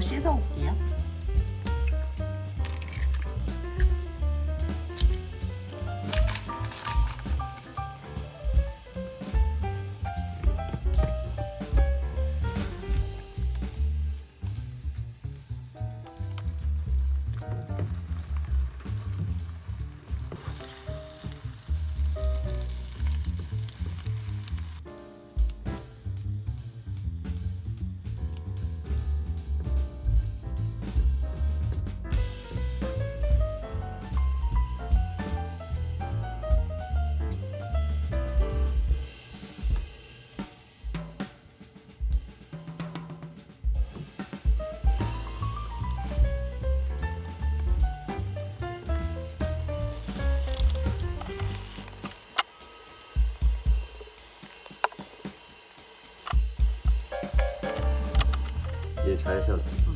씻어 올게요. 얘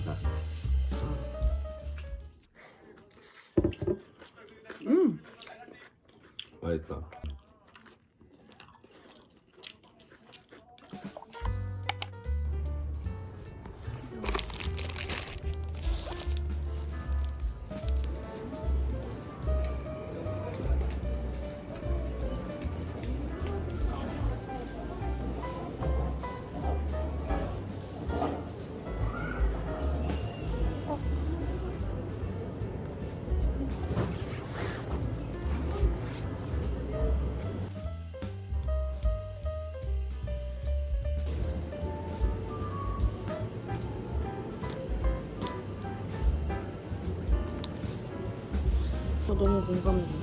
저 너무 공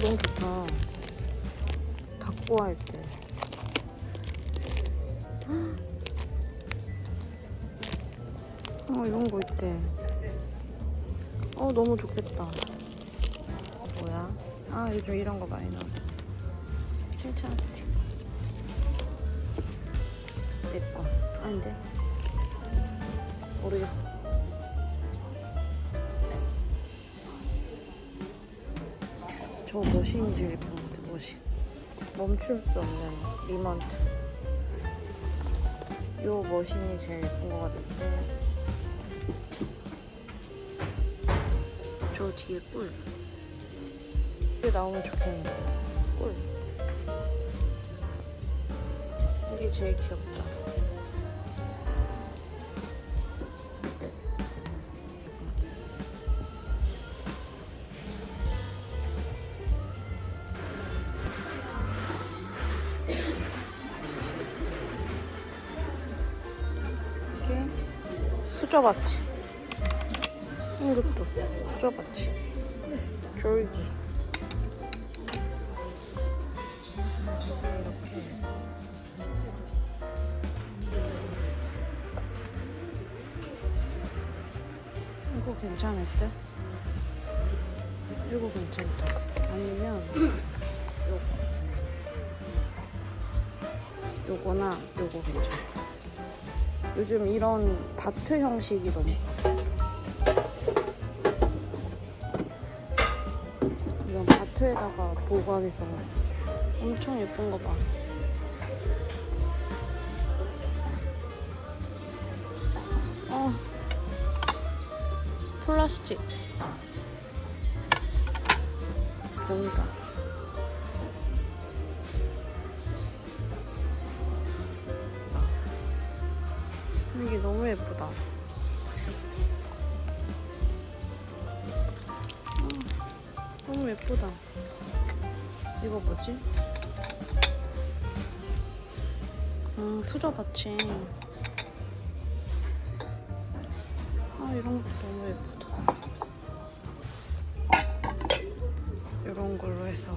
너무 좋다. 닭고 할 때. 어, 이런 거 있대. 어, 너무 좋겠다. 뭐야? 아, 요즘 이런 거 많이 나와. 칭찬 스티커. 내 거. 아닌데? 모르겠어. 저것 같아, 머신. 멈출 수 없는 리먼트. 요 머신이 제일 예쁜 것 같은데. 저 뒤에 꿀. 이게 나오면 좋겠는데. 꿀. 이게 제일 귀엽다. 후자밭이 이것도 후자밭이. 졸기. 이거 괜찮을때? 이거 괜찮다. 아니면 요거 요거나 요거 괜찮다. 요즘 이런 바트 형식이 너무 이런 바트에다가 보관해서 엄청 예쁜 거 봐. 어, 플라스틱. 여기다. 예쁘다. 이거 뭐지? 음, 수저 받침. 아, 이런 것도 너무 예쁘다. 이런 걸로 해서.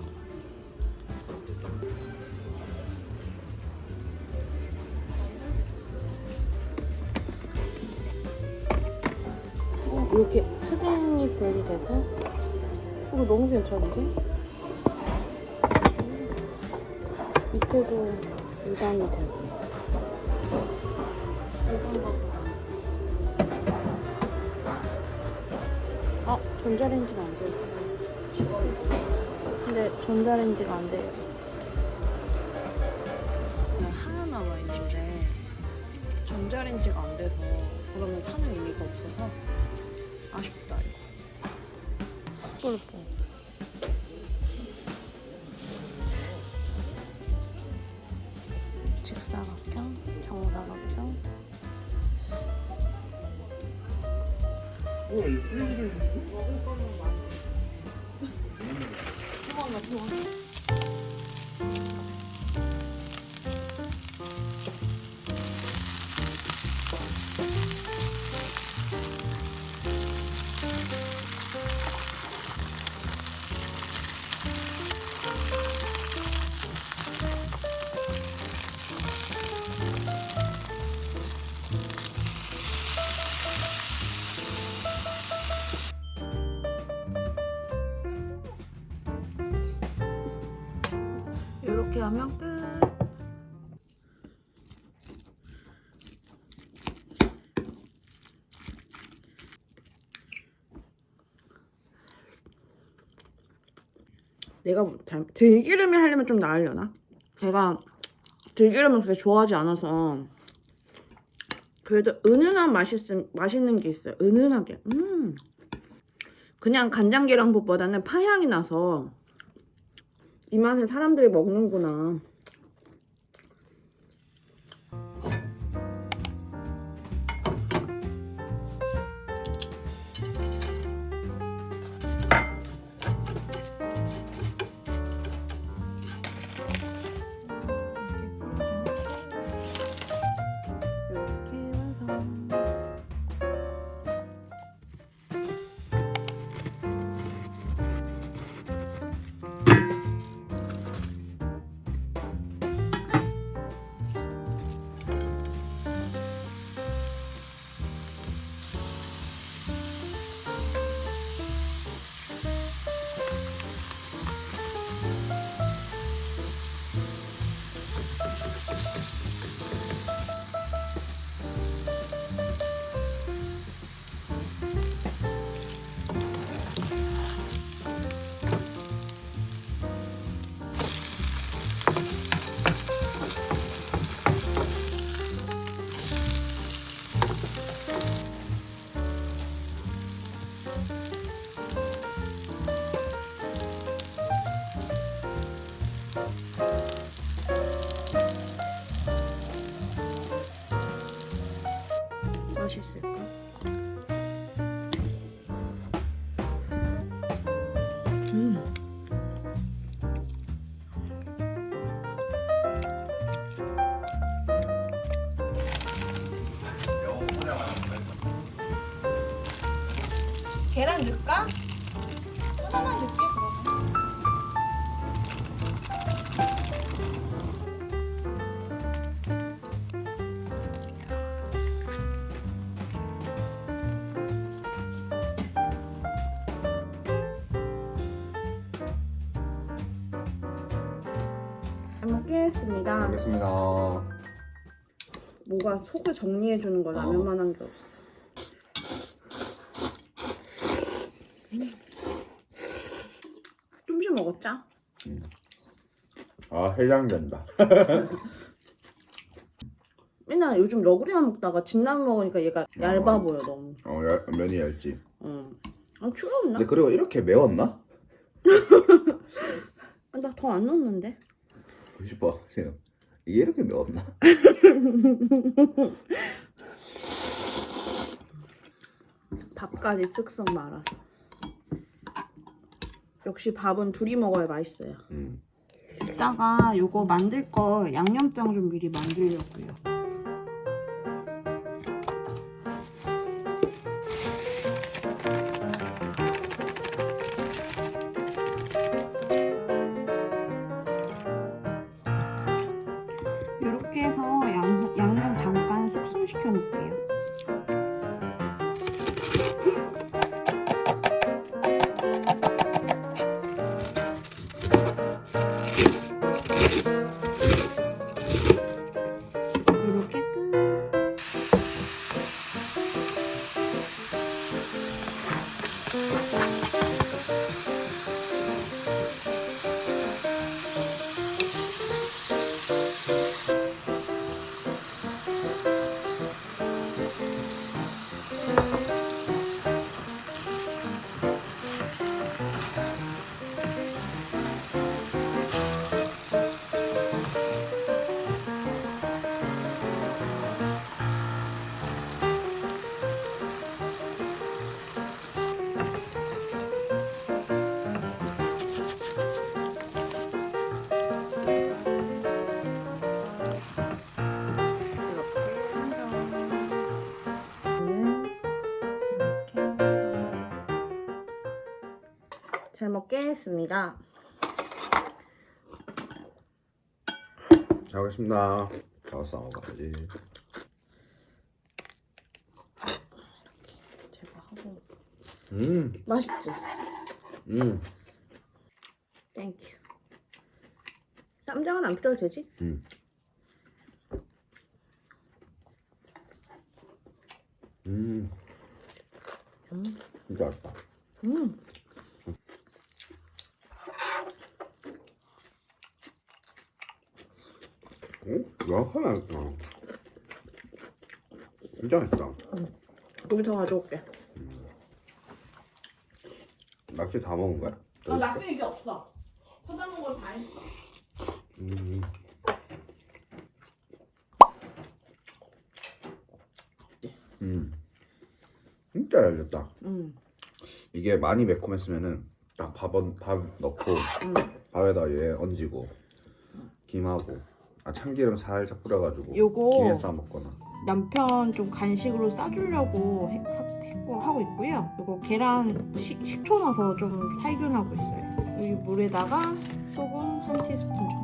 어, 이렇게 스댕이 분리 돼서 이거 너무 괜찮은데? 밑에도 2단이 되고 아 전자레인지는 안 돼요 근데 전자레인지가 안 돼요. 하나 남아 있는데 전자레인지가 안 돼서 그러면 사는 의미가 없어서 아쉽다 이거 뽀뽀 직사각형 정사각형. 이 렇게 하면 끝 내가 잘 들기름이 하려면 좀 나으려나? 제가 들기름을 그렇게 좋아하지 않아서 그래도 은은한 있, 맛있는 게 있어요. 은은하게. 음. 그냥 간장 계란국보다는 파향이 나서 이 맛에 사람들이 먹는구나. 있을까? 음. 계란 넣을까? 잘 먹겠습니다. 알겠습니다. 뭐가 속을 정리해 주는 거 라면만 한 게 없어. 좀씩 먹었자. 아 해장된다. 맨날 요즘 너구리만 먹다가 진라면 먹으니까 얘가 얇아 보여 너무. 어 야, 면이 얇지. 응. 아 추웠나? 근데 그리고 이렇게 매웠나? 아, 나더 안 넣었는데. 싶어 지금. 이게 이렇게 매웠나? 밥까지 쓱쓱 말아서. 역시 밥은 둘이 먹어야 맛있어요. 음. 이따가 요거 만들 거 양념장 좀 미리 만들려고요. 没有。 잘 먹겠습니다. 잘 먹겠습니다. 다 싸먹어야지. 제거하고 음, 맛있지? 음, 땡큐. 쌈장은 안 필요해도 되지? 음. 음. 진짜 맛있다. 음. 오, 약하네. 어. 진짜 맛있다. 고기 더 가져올게. 낙지 다 먹은 거야? 아, 낙지 이게 없어. 퍼다놓은 걸다 했어. 음. 음. 진짜 열렸다. 음. 이게 많이 매콤했으면은 딱 밥, 얹- 밥 넣고 음. 밥에다 얘 얹이고 김하고 아 참기름 살짝 뿌려가지고 요거- 김에 싸 먹거나 남편 좀 간식으로 싸주려고 했고 하고 있고요. 이거 계란 시- 식초 넣어서 좀 살균하고 있어요. 여기 물에다가 소금 한 티스푼 정도.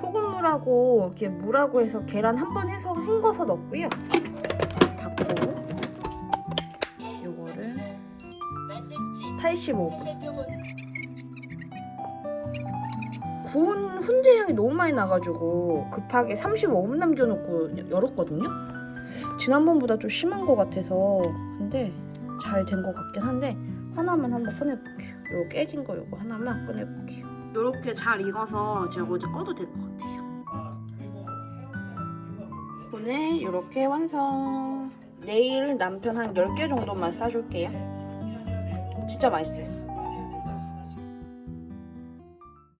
소금물하고 이렇게 물하고 해서 계란 한 번 해서 헹궈서 넣고요. 닫고 요거를 85분. 구운 훈제 향이 너무 많이 나가지고 급하게 35분 남겨놓고 열었거든요. 지난번보다 좀 심한 것 같아서 근데 잘 된 것 같긴 한데 하나만 한번 꺼내볼게요. 요 깨진 거 요거 하나만 꺼내볼게요. 요렇게 잘 익어서 제가 이제 꺼도 될 것 같아요. 오늘 요렇게 완성. 내일 남편 한 10개 정도만 싸줄게요. 진짜 맛있어요.